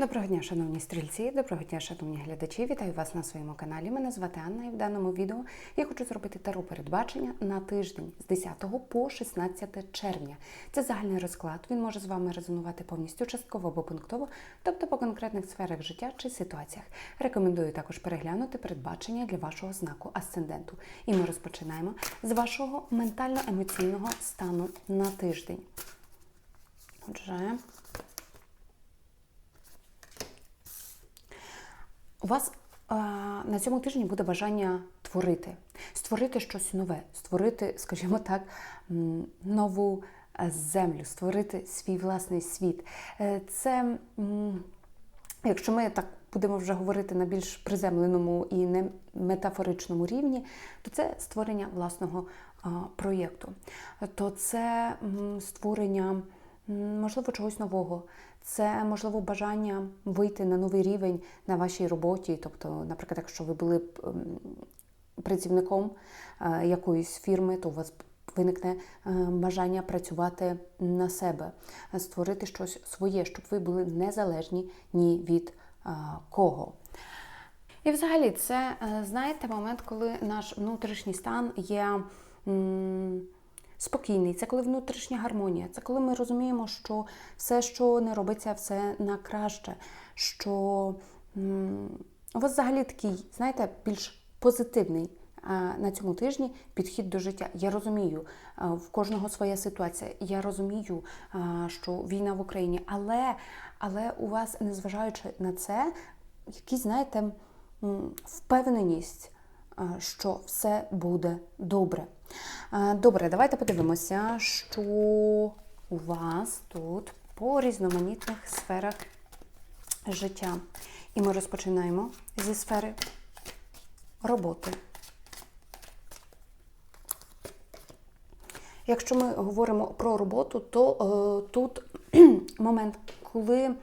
Доброго дня, шановні стрільці, доброго дня, шановні глядачі. Вітаю вас на своєму каналі. Мене звати Анна, і в даному відео я хочу зробити таро передбачення на тиждень з 10 по 16 червня. Це загальний розклад. Він може з вами резонувати повністю частково або пунктово, тобто по конкретних сферах життя чи ситуаціях. Рекомендую також переглянути передбачення для вашого знаку асценденту. І ми розпочинаємо з вашого ментально-емоційного стану на тиждень. Отже. У вас а, на цьому тижні буде бажання творити, створити щось нове, створити, скажімо так, нову е, землю, створити свій власний світ. Е, Це, якщо ми так будемо вже говорити на більш приземленому і не метафоричному рівні, то це створення власного проєкту. То це створення можливо чогось нового. Це можливо бажання вийти на новий рівень на вашій роботі. Тобто, наприклад, якщо ви були ем, працівником е, якоїсь фірми, то у вас виникне е, бажання працювати на себе, створити щось своє, щоб ви були незалежні ні від е, кого. І взагалі, це, е, знаєте, момент, коли наш внутрішній стан є. м, Спокійний, це коли внутрішня гармонія, це коли ми розуміємо, що все, що не робиться, все на краще. Що у вас взагалі такий, знаєте, більш позитивний на цьому тижні підхід до життя. Я розумію, в кожного своя ситуація. Я розумію, що війна в Україні, але, але у вас, незважаючи на це, якісь, знаєте, впевненість що все буде добре. Добре, давайте подивимося, що у вас тут по різноманітних сферах життя. І ми розпочинаємо зі сфери роботи. Якщо ми говоримо про роботу, то е, тут момент, коли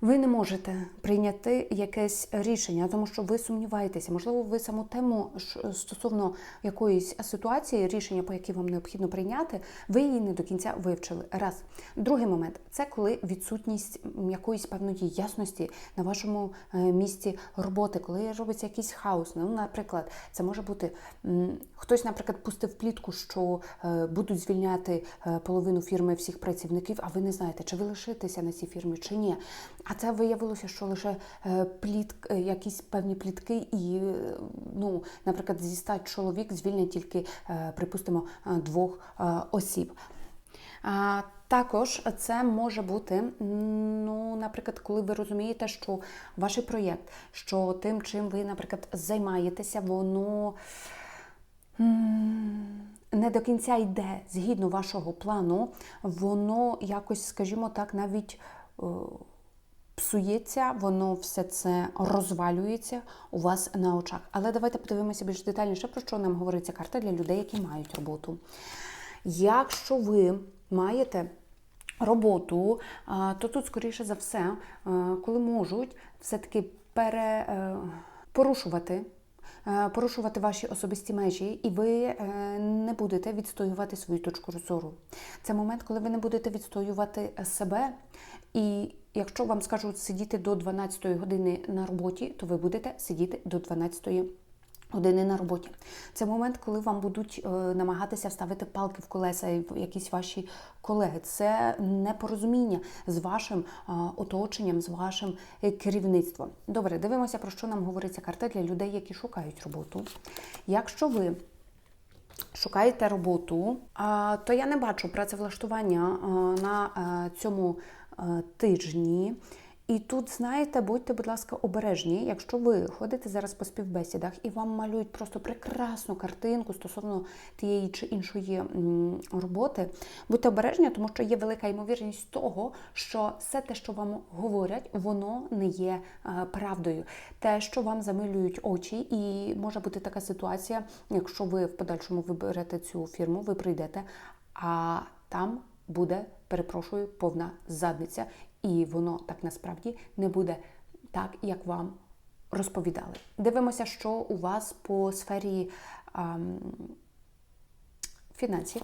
ви не можете прийняти якесь рішення, тому що ви сумніваєтеся. Можливо, ви саму тему стосовно якоїсь ситуації, рішення, по якій вам необхідно прийняти, ви її не до кінця вивчили. Раз. Другий момент це коли відсутність якоїсь певної ясності на вашому е, місці роботи, коли робиться якийсь хаос. Ну, наприклад, це може бути хтось, наприклад, пустив плітку, що е, будуть звільняти е, половину фірми всіх працівників, а ви не знаєте, чи ви лишитеся на цій фірмі, чи ні. А це виявилося, що лише е, пліт, е, якісь певні плітки, і, е, ну, наприклад, зі ста чоловік звільнять тільки, припустимо, двох осіб. Також це може бути, ну, наприклад, коли ви розумієте, що ваш проєкт, що тим, чим ви, наприклад, займаєтеся, воно не до кінця йде згідно вашого плану, воно якось, скажімо так, навіть. Псується, воно все це розвалюється у вас на очах. Але давайте подивимося більш детальніше, про що нам говорить ця карта для людей, які мають роботу. Якщо ви маєте роботу, то тут, скоріше за все, коли можуть все-таки пере, е, порушувати. Е, Порушувати ваші особисті межі, і ви е, не будете відстоювати свою точку зору. Це момент, коли ви не будете відстоювати себе. І якщо вам скажуть сидіти до 12 години на роботі, то ви будете сидіти до 12 години на роботі. Це момент, коли вам будуть е, намагатися вставити палки в колеса і якісь ваші колеги. Це непорозуміння з вашим е, оточенням, з вашим е, керівництвом. Добре, дивимося, про що нам говорить ця карта для людей, які шукають роботу. Якщо ви шукаєте роботу, а, то я не бачу працевлаштування а, на а, цьому а, тижні. І тут, знаєте, будьте, будь ласка, обережні, якщо ви ходите зараз по співбесідах і вам малюють просто прекрасну картинку стосовно тієї чи іншої роботи, будьте обережні, тому що є велика ймовірність того, що все те, що вам говорять, воно не є е, правдою. Те, що вам замилюють очі, і може бути така ситуація, якщо ви в подальшому виберете цю фірму, ви прийдете, а там буде, перепрошую, повна задниця. І воно так насправді не буде так, як вам розповідали. Дивимося, що у вас по сфері ам, фінансів.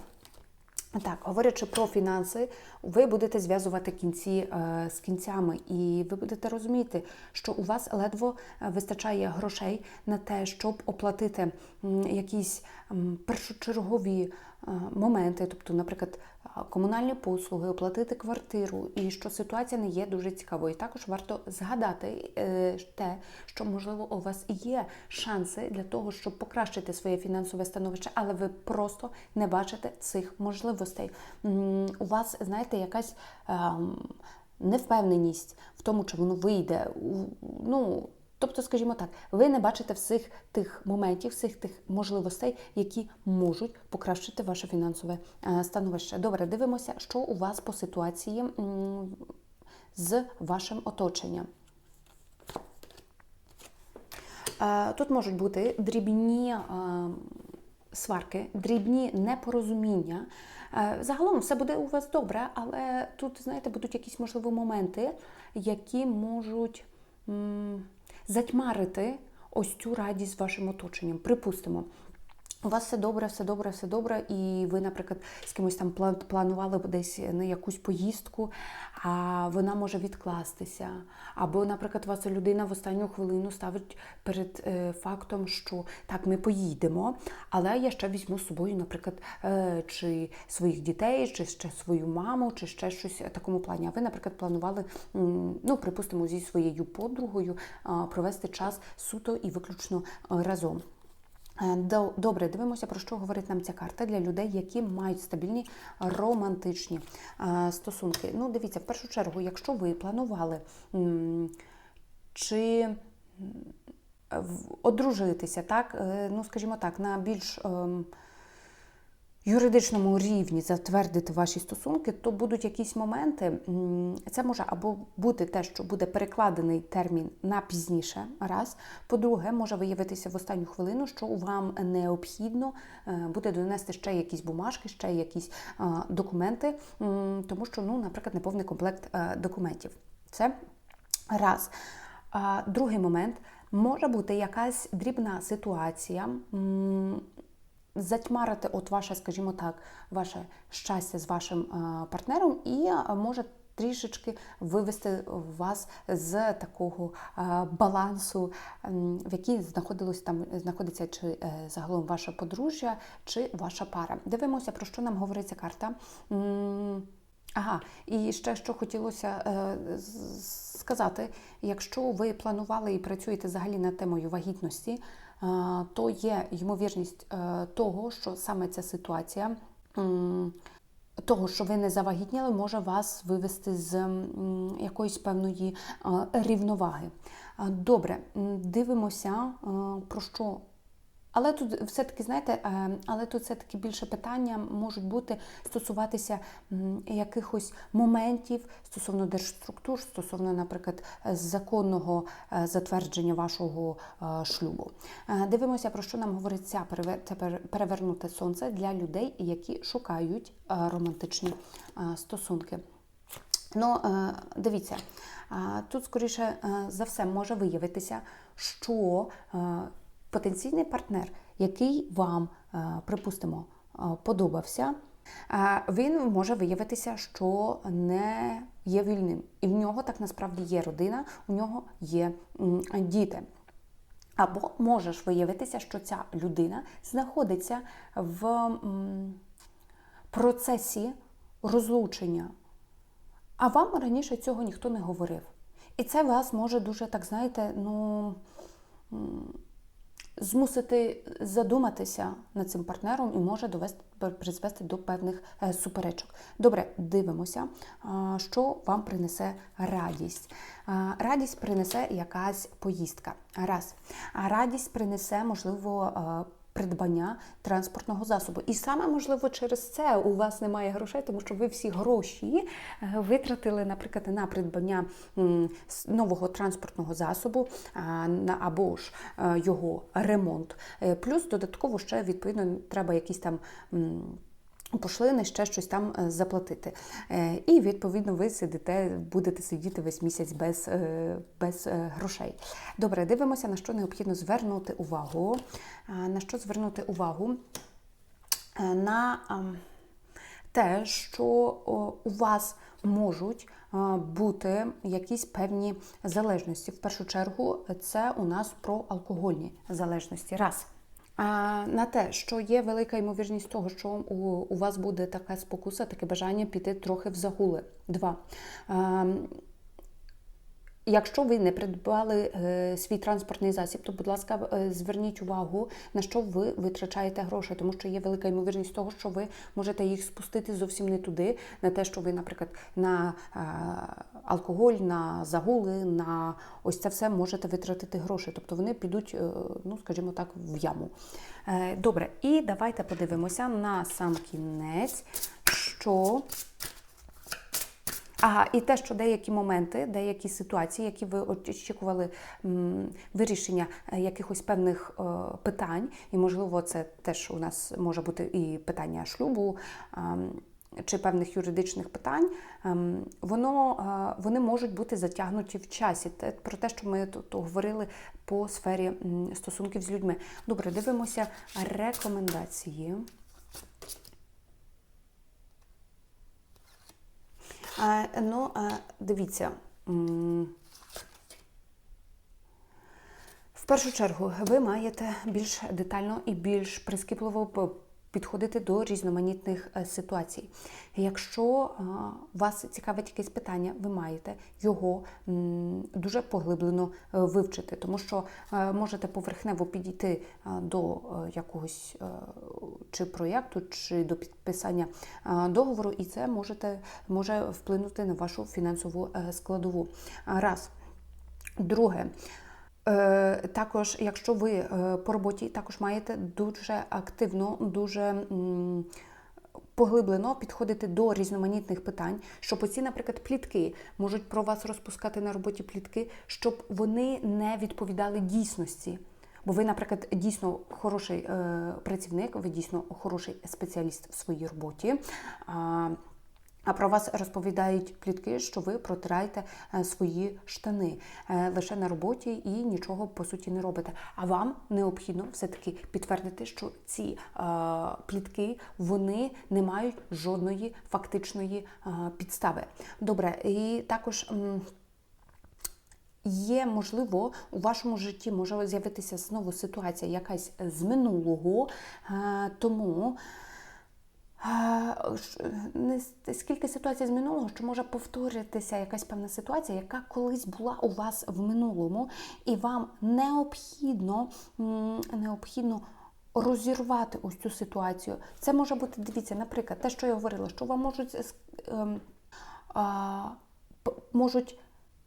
Так, говорячи про фінанси, ви будете зв'язувати кінці е, з кінцями, і ви будете розуміти, що у вас ледво е, вистачає грошей на те, щоб оплатити якісь першочергові моменти, тобто, наприклад, е, комунальні послуги, оплатити квартиру, і що ситуація не є дуже цікавою. Також варто згадати е, те, що можливо у вас є шанси для того, щоб покращити своє фінансове становище, але ви просто не бачите цих можливостей. У вас, знаєте, якась ем, невпевненість в тому, чи воно вийде. Ну, Тобто, скажімо так, ви не бачите всіх тих моментів, всіх тих можливостей, які можуть покращити ваше фінансове е, становище. Добре, дивимося, що у вас по ситуації з вашим оточенням. Е, Тут можуть бути дрібні е, сварки, дрібні непорозуміння. Загалом все буде у вас добре, але тут, знаєте, будуть якісь можливі моменти, які можуть затьмарити ось цю радість з вашим оточенням. Припустимо. У вас все добре, все добре, все добре, і ви, наприклад, з кимось там планували десь на якусь поїздку, а вона може відкластися. Або, наприклад, вас людина в останню хвилину ставить перед е, фактом, що так, ми поїдемо, але я ще візьму з собою, наприклад, е, чи своїх дітей, чи ще свою маму, чи ще щось в такому плані. А ви, наприклад, планували, ну, припустимо, зі своєю подругою провести час суто і виключно е, разом. Е, до- Добре, дивимося, про що говорить нам ця карта для людей, які мають стабільні романтичні е, стосунки. Ну, дивіться, в першу чергу, якщо ви планували чи одружитися, так, е, ну, скажімо так, на більш ем, юридичному рівні затвердити ваші стосунки, то будуть якісь моменти. Це може або бути те, що буде перекладений термін на пізніше, раз. По-друге, може виявитися в останню хвилину, що вам необхідно е, буде донести ще якісь бумажки, ще якісь документи, тому що, ну, наприклад, неповний комплект е, документів. Це раз. А, Другий момент може бути якась дрібна ситуація. Затьмарити от ваше, скажімо так, ваше щастя з вашим е, партнером і е, може трішечки вивести вас з такого е, балансу, в якій знаходилось там знаходиться чи загалом ваше подружжя, чи ваша пара. Дивимося, про що нам говорить ця карта. Ага, і ще що хотілося сказати, якщо ви планували і працюєте взагалі над темою вагітності, то є ймовірність е, того, що саме ця ситуація. Того, що ви не завагітніли, може вас вивести з якоїсь певної е, рівноваги. Е, Добре, дивимося, е, про що але тут все-таки, знаєте, е, але тут все-таки більше питання можуть бути стосуватися якихось моментів стосовно держструктур, стосовно, наприклад, законного е, затвердження вашого е, шлюбу. Дивимося, про що нам говорить ця перевернуте сонце для людей, які шукають романтичні стосунки. Ну, дивіться, тут, скоріше за все, може виявитися, що потенційний партнер, який вам, е, припустимо, е, подобався, е, він може виявитися, що не є вільним. І в нього так насправді є родина, у нього є діти. Або можеш виявитися, що ця людина знаходиться в процесі розлучення. А вам раніше цього ніхто не говорив. І це вас може дуже, так знаєте, ну, змусити задуматися над цим партнером і може довести, призвести до певних е, суперечок. Добре, дивимося, що вам принесе радість. Радість принесе якась поїздка. Раз. Радість принесе, можливо, е, придбання транспортного засобу. І саме можливо через це у вас немає грошей, тому що ви всі гроші е, витратили, наприклад, на придбання нового транспортного засобу або ж е, його ремонт. Е, Плюс додатково ще відповідно треба якісь там. Пошлини ще щось там е, заплатити. Е, І відповідно ви сидите, будете сидіти весь місяць без, е, без грошей. Добре, дивимося, на що необхідно звернути увагу. На що звернути увагу? На те, що у вас можуть бути якісь певні залежності. В першу чергу, це у нас про алкогольні залежності. Раз. На те, що є велика ймовірність того, що у, вас буде така спокуса, таке бажання піти трохи в загули. Два. Якщо ви не придбали е, свій транспортний засіб, то, будь ласка, е, зверніть увагу, на що ви витрачаєте гроші, тому що є велика ймовірність того, що ви можете їх спустити зовсім не туди, на те, що ви, наприклад, на е, алкоголь, на загули, на ось це все можете витратити гроші. Тобто вони підуть, ну скажімо так, в яму. Добре, і давайте подивимося на сам кінець, що. Ага, і те, що деякі моменти, деякі ситуації, які ви очікували м, вирішення е, якихось певних е, питань, і можливо, це теж у нас може бути і питання шлюбу. ем, чи певних юридичних питань, ем, воно, е, вони можуть бути затягнуті в часі. Те, про те, що ми тут говорили по сфері стосунків з людьми. Добре, дивимося рекомендації. Ну, дивіться. В першу чергу, ви маєте більш детально і більш прискіпливо підходити до різноманітних е, ситуацій. Якщо вас цікавить якесь питання, ви маєте його дуже поглиблено е, вивчити, тому що е, можете поверхнево підійти е, до е, якогось е, чи проєкту, чи до підписання е, договору, і це можете, може вплинути на вашу фінансову е, складову. Раз. Друге, Е, Також, якщо ви е, по роботі також маєте дуже активно, дуже поглиблено підходити до різноманітних питань, щоб оці, наприклад, плітки можуть про вас розпускати на роботі плітки, щоб вони не відповідали дійсності. Бо ви, наприклад, дійсно хороший е, працівник, ви дійсно хороший спеціаліст в своїй роботі. А, про вас розповідають плітки, що ви протираєте е, свої штани е, лише на роботі і нічого по суті не робите. А вам необхідно все-таки підтвердити, що ці е, плітки вони не мають жодної фактичної підстави. Добре, і також. Є, можливо, у вашому житті може з'явитися знову ситуація якась з минулого, тому скільки ситуацій з минулого, що може повторитися якась певна ситуація, яка колись була у вас в минулому, і вам необхідно, необхідно розірвати ось цю ситуацію. Це може бути, дивіться, наприклад, те, що я говорила, що вам можуть ем, можуть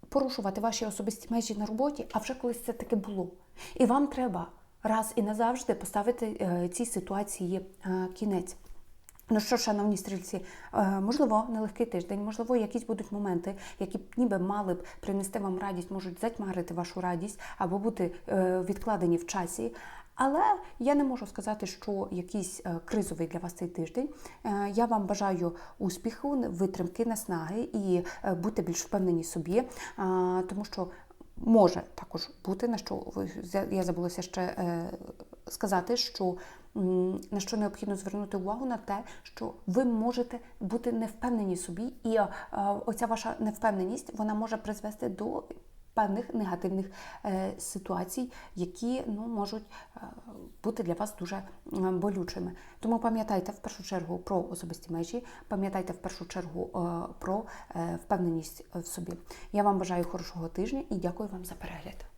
порушувати ваші особисті межі на роботі, а вже колись це таке було. І вам треба раз і назавжди поставити е, цій ситуації е, кінець. Ну що, шановні стрільці, е, можливо, нелегкий тиждень, можливо, якісь будуть моменти, які ніби мали б принести вам радість, можуть затьмарити вашу радість або бути е, відкладені в часі. Але я не можу сказати, що якийсь е, кризовий для вас цей тиждень. Я вам бажаю успіху, витримки, наснаги і бути більш впевнені собі, тому що може також бути на що я забулася ще сказати, що на що необхідно звернути увагу на те, що ви можете бути невпевнені собі, і е, оця ваша невпевненість вона може призвести до певних негативних е, ситуацій, які ну, можуть е, бути для вас дуже болючими. Тому пам'ятайте в першу чергу про особисті межі, пам'ятайте в першу чергу про впевненість в собі. Я вам бажаю хорошого тижня і дякую вам за перегляд.